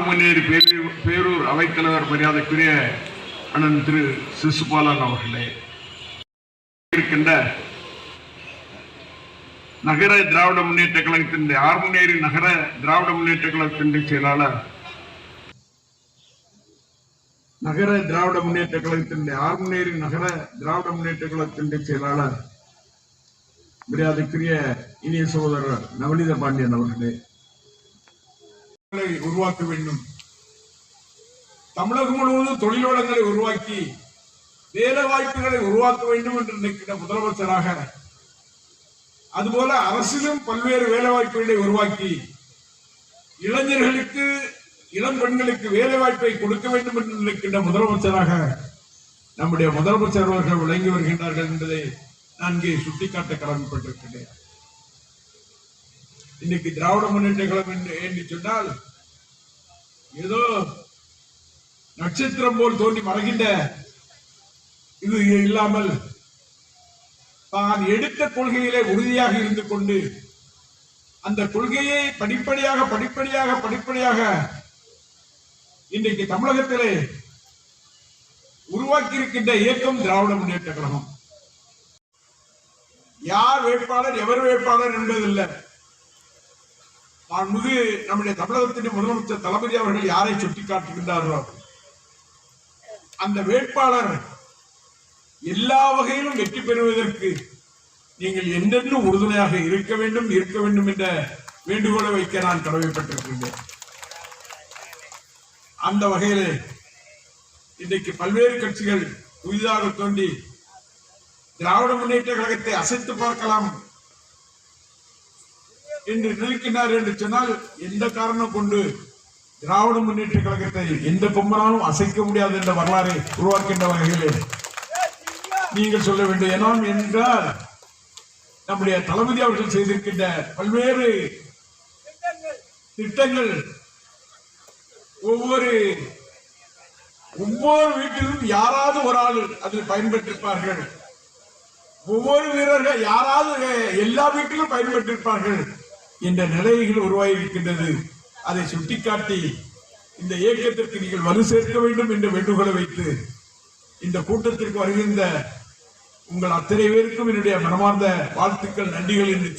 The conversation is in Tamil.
முன்னேறி பேரூர் பேரூர் அவைத்தலைவர் மரியாதைக்குரிய அண்ணன் திரு சிசுபாலன் அவர்களே. இருக்கின்ற நகர திராவிட முன்னேற்ற கழகத்தினுடைய ஆர்முனேரி நகர திராவிட முன்னேற்ற கழகத்தினுடைய செயலாளர் நகர திராவிட முன்னேற்ற கழகத்தினுடைய ஆர்முனேரி நகர திராவிட முன்னேற்ற கழகத்தினுடைய செயலாளர் மரியாதைக்குரிய இனிய சகோதரர் நவநீத பாண்டியன் அவர்களே. உருவாக்க வேண்டும். தமிழகம் முழுவதும் தொழில் உருவாக்கி வேலை வாய்ப்புகளை உருவாக்க வேண்டும் என்று நினைக்கிற முதலமைச்சராக அதுபோல அரசிலும் பல்வேறு வேலை வாய்ப்புகளை உருவாக்கி இளைஞர்களுக்கு இளம் பெண்களுக்கு வேலை வாய்ப்பை கொடுக்க வேண்டும் என்று நினைக்கின்ற முதலமைச்சராக நம்முடைய முதலமைச்சர் அவர்கள் விளங்கி வருகின்றார்கள் என்பதை நான் இங்கே சுட்டிக்காட்ட கடமைப்பட்டிருக்கிறேன் இன்னைக்கு திராவிட முன்னேற்ற கழகம் என்று சொன்னால் ஏதோ நட்சத்திரம் போல் தோன்றி மறைகின்ற இது இல்லாமல் தான் எடுத்த கொள்கையிலே உறுதியாக இருந்து கொண்டு அந்த கொள்கையை படிப்படியாக படிப்படியாக படிப்படியாக இன்றைக்கு தமிழகத்திலே உருவாக்கி இருக்கின்ற இயக்கம் திராவிட முன்னேற்ற கழகம். யார் வேட்பாளர் எவர் வேட்பாளர் என்பதில்லை. மிகு நம்முடைய தமிழகத்தின் முதலமைச்சர் தளபதி அவர்கள் யாரை சுட்டிக்காட்டுகின்றார்களோ அந்த வேட்பாளர் எல்லா வகையிலும் வெற்றி பெறுவதற்கு நீங்கள் என்றென்றும் உறுதுணையாக இருக்க வேண்டும் இருக்க வேண்டும் என்ற வேண்டுகோளை வைக்க நான் கடமைப்பட்டிருக்கின்றேன். அந்த வகையிலே இன்றைக்கு பல்வேறு கட்சிகள் புதிதாக தோண்டி திராவிட முன்னேற்ற கழகத்தை அசைத்து பார்க்கலாம் என்று நினைக்கிறார் என்று சொன்னால் எந்த காரணம் கொண்டு திராவிட முன்னேற்ற கழகத்தை எந்த பொம்மனாலும் அசைக்க முடியாது என்ற வரலாறை உருவாக்கின்ற வகையிலே நீங்கள் சொல்ல வேண்டும். ஏனாம் என்றால் நம்முடைய தளபதி அவர்கள் செய்திருக்கின்ற பல்வேறு திட்டங்கள் ஒவ்வொரு ஒவ்வொரு வீட்டிலும் யாராவது ஒரு ஆள் அதில் பயன்பெற்றிருப்பார்கள். ஒவ்வொரு வீரர்கள் யாராவது எல்லா வீட்டிலும் பயன்பெற்றிருப்பார்கள். என்ற நிலைகள் உருவாகி இருக்கின்றது அதை சுட்டிக்காட்டி இந்த இயக்கத்திற்கு நீங்கள் வலு சேர்க்க வேண்டும் என்ற வேண்டுகோளை வைத்து இந்த கூட்டத்திற்கு வருகின்ற உங்கள் அத்தனை பேருக்கும் என்னுடைய மனமார்ந்த வாழ்த்துக்கள் நன்றிகள் என்று